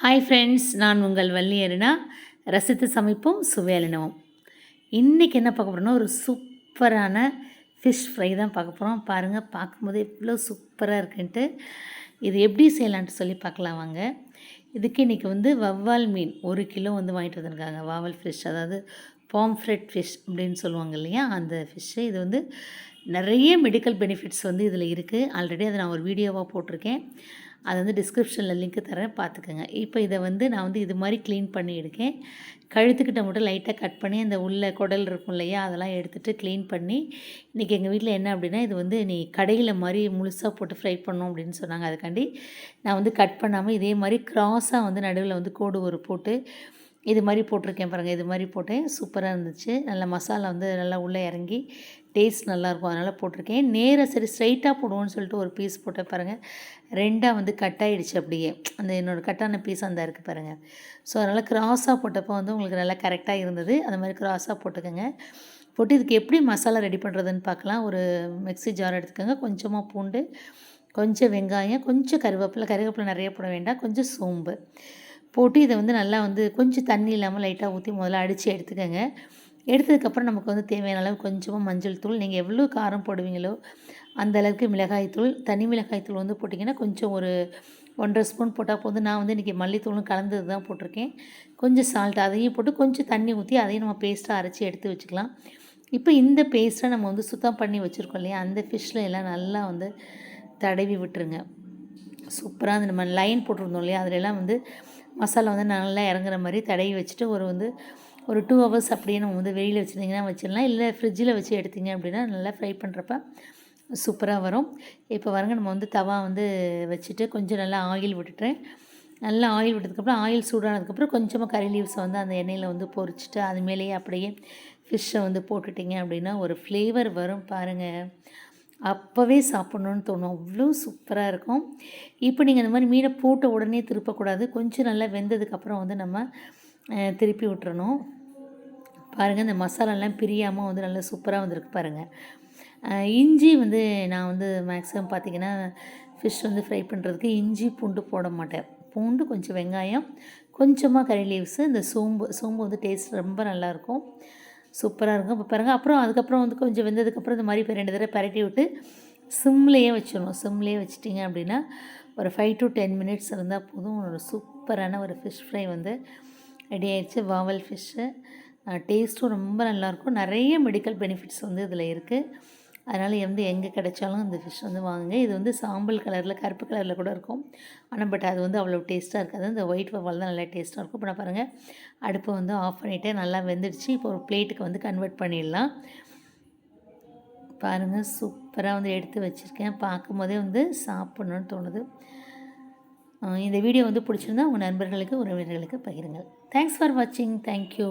Hi friends நான் உங்கள் வள்ளி அருணா. ரசித்து சமைப்போம் சுவையலினவும் இன்றைக்கி என்ன பார்க்க போகிறோம்னா ஒரு சூப்பரான ஃபிஷ் ஃப்ரை தான் பார்க்க போகிறோம் பாருங்கள் பார்க்கும்போது எவ்வளோ சூப்பராக இருக்குன்ட்டு. இது எப்படி செய்யலான்ட்டு சொல்லி பார்க்கலாம் வாங்க. இதுக்கு இன்றைக்கி வந்து வவ்வால் மீன் ஒரு கிலோ வந்து வாங்கிட்டு வந்திருக்காங்க. வாவல் ஃபிஷ் அதாவது பாம்ஃப்ரெட் ஃபிஷ் அப்படின்னு சொல்லுவாங்க இல்லையா? அந்த ஃபிஷ்ஷு இது வந்து நிறைய மெடிக்கல் பெனிஃபிட்ஸ் வந்து இதில் இருக்குது ஆல்ரெடி அதை நான் ஒரு வீடியோவாக போட்டிருக்கேன். அது வந்து டிஸ்கிரிப்ஷனில் லிங்க் தரேன் பார்த்துக்கோங்க. இப்போ இதை வந்து நான் வந்து இது மாதிரி க்ளீன் பண்ணி எடுக்கேன். கழுத்துக்கிட்ட மட்டும் லைட்டாக கட் பண்ணி அந்த உள்ள குடல் இருக்கும் இல்லையா அதெல்லாம் எடுத்துகிட்டு க்ளீன் பண்ணி இன்றைக்கி எங்கள் வீட்டில் என்ன அப்படின்னா இது வந்து நீ கடையில் மாதிரி முழுசாக போட்டு ஃப்ரை பண்ணும் அப்படின்னு சொன்னாங்க. அதுக்காண்டி நான் வந்து கட் பண்ணாமல் இதே மாதிரி க்ராஸாக வந்து நடுவில் வந்து கோடு ஒரு போட்டு இது மாதிரி போட்டிருக்கேன் பாருங்கள் இது மாதிரி போட்டேன். சூப்பராக இருந்துச்சு. நல்ல மசாலா வந்து நல்லா உள்ளே இறங்கி டேஸ்ட் நல்லாயிருக்கும் அதனால் போட்டிருக்கேன். நேராக சரி ஸ்ட்ரைட்டாக போடுவோன்னு சொல்லிட்டு ஒரு பீஸ் போட்டேன் பாருங்கள் ரெண்டாக வந்து கட் ஆகிடுச்சு அப்படியே. அந்த என்னோடய கட்டான பீஸ் அந்த இருக்குது பாருங்கள் ஸோ அதனால் க்ராஸாக போட்டப்போ வந்து உங்களுக்கு நல்லா கரெக்டாக இருந்தது. அந்த மாதிரி க்ராஸாக போட்டுக்கோங்க. போட்டு இதுக்கு எப்படி மசாலா ரெடி பண்ணுறதுன்னு பார்க்கலாம். ஒரு மிக்ஸி ஜார் எடுத்துக்கோங்க. கொஞ்சமாக பூண்டு கொஞ்சம் வெங்காயம் கொஞ்சம் கருவேப்பிலை. கருவேப்பிலை நிறைய போட வேண்டாம். கொஞ்சம் சோம்பு. போட்டு இதை வந்து நல்லா வந்து கொஞ்சம் தண்ணி இல்லாமல் லைட்டாக ஊற்றி முதல்ல அடித்து எடுத்துக்கோங்க. எடுத்ததுக்கப்புறம் நமக்கு வந்து தேவையான அளவு கொஞ்சமாக மஞ்சள் தூள். நீங்கள் எவ்வளோ காரம் போடுவீங்களோ அந்த அளவுக்கு மிளகாய்த்தூள் தனி மிளகாய்த்தூள் வந்து போட்டிங்கன்னா கொஞ்சம் ஒரு ஒன்றரை ஸ்பூன் போட்டால் போதும். நான் வந்து இன்றைக்கி மல்லித்தூளும் கலந்தது தான் போட்டிருக்கேன். கொஞ்சம் சால்ட் அதையும் போட்டு கொஞ்சம் தண்ணி ஊற்றி அதையும் நம்ம பேஸ்ட்டாக அரைச்சி எடுத்து வச்சுக்கலாம். இப்போ இந்த பேஸ்ட்டை நம்ம வந்து சுத்தம் பண்ணி வச்சுருக்கோம் இல்லையா? அந்த ஃபிஷ்ஷில் எல்லாம் நல்லா வந்து தடவி விட்டுருங்க. சூப்பராக அந்த நம்ம லைன் போட்டிருந்தோம் இல்லையா? அதிலெல்லாம் வந்து மசாலா வந்து நல்லா இறங்குற மாதிரி தடவி வச்சுட்டு ஒரு வந்து ஒரு டூ ஹவர்ஸ் அப்படியே நம்ம வந்து வெளியில் வச்சுருந்தீங்கன்னா வச்சிடலாம். இல்லை ஃப்ரிட்ஜில் வச்சு எடுத்தீங்க அப்படின்னா நல்லா ஃப்ரை பண்ணுறப்ப சூப்பராக வரும். இப்போ வரங்க நம்ம வந்து தவா வந்து வச்சுட்டு கொஞ்சம் நல்லா ஆயில் விட்டுட்டேன். நல்லா ஆயில் விட்டதுக்கப்புறம் ஆயில் சூடானதுக்கப்புறம் கொஞ்சமாக கறி லீவ்ஸை வந்து அந்த எண்ணெயில் வந்து பொரிச்சிட்டு அது மேலேயே அப்படியே ஃபிஷ்ஷை வந்து போட்டுட்டிங்க அப்படின்னா ஒரு ஃப்ளேவர் வரும் பாருங்கள் அப்போவே சாப்பிட்ணுன்னு தோணும். அவ்வளோ சூப்பராக இருக்கும். இப்போ நீங்கள் அந்த மாதிரி மீனை போட்ட உடனே திருப்பக்கூடாது. கொஞ்சம் நல்லா வெந்ததுக்கப்புறம் வந்து நம்ம திருப்பி விட்டுறணும். பாருங்கள் இந்த மசாலாலாம் பிரியாமல் வந்து நல்லா சூப்பராக வந்திருக்கு பாருங்கள் இஞ்சி வந்து நான் வந்து மேக்ஸிமம் பார்த்திங்கன்னா ஃபிஷ் வந்து ஃப்ரை பண்ணுறதுக்கு இஞ்சி பூண்டு போட மாட்டேன். பூண்டு கொஞ்சம் வெங்காயம் கொஞ்சமாக கறி லீவ்ஸு இந்த சோம்பு சோம்பு வந்து டேஸ்ட் ரொம்ப நல்லாயிருக்கும் சூப்பராக இருக்கும். இப்போ பாருங்கள் அப்புறம் அதுக்கப்புறம் வந்து கொஞ்சம் வெந்ததுக்கப்புறம் இந்த மாதிரி இப்போ ரெண்டு தடவை பரட்டி விட்டு சிம்லேயே வச்சிடணும். சிம்லேயே வச்சிட்டிங்க அப்படின்னா ஒரு ஃபைவ் டு டென் மினிட்ஸ் இருந்தால் போதும். ஒரு சூப்பரான ஒரு ஃபிஷ் ஃப்ரை வந்து ரெடி ஆயிடுச்சு. வாவல் ஃபிஷ்ஷு டேஸ்ட்டும் ரொம்ப நல்லாயிருக்கும் நிறைய மெடிக்கல் பெனிஃபிட்ஸ் வந்து இதில் இருக்குது அதனால் வந்து எங்கே கிடைச்சாலும் அந்த ஃபிஷ் வந்து வாங்குங்க. இது வந்து சாம்பல் கலரில் கருப்பு கலரில் கூட இருக்கும். ஆனால் பட் அது வந்து அவ்வளோ டேஸ்ட்டாக இருக்காது. இந்த ஒயிட் வவால் தான் நல்லா டேஸ்ட்டாக இருக்கும். இப்போ நான் பாருங்கள் அடுப்பை வந்து ஆஃப் பண்ணிவிட்டு நல்லா வெந்துடுச்சு. இப்போ ஒரு பிளேட்டுக்கு வந்து கன்வெர்ட் பண்ணிடலாம். பாருங்கள் சூப்பராக வந்து எடுத்து வச்சுருக்கேன். பார்க்கும்போதே வந்து சாப்பிட்ணுன்னு தோணுது. இந்த வீடியோ வந்து பிடிச்சிருந்தா உங்கள் நண்பர்களுக்கு உறவினர்களுக்கு பகிருங்கள். தேங்க்ஸ் ஃபார் வாட்சிங் தேங்க்யூ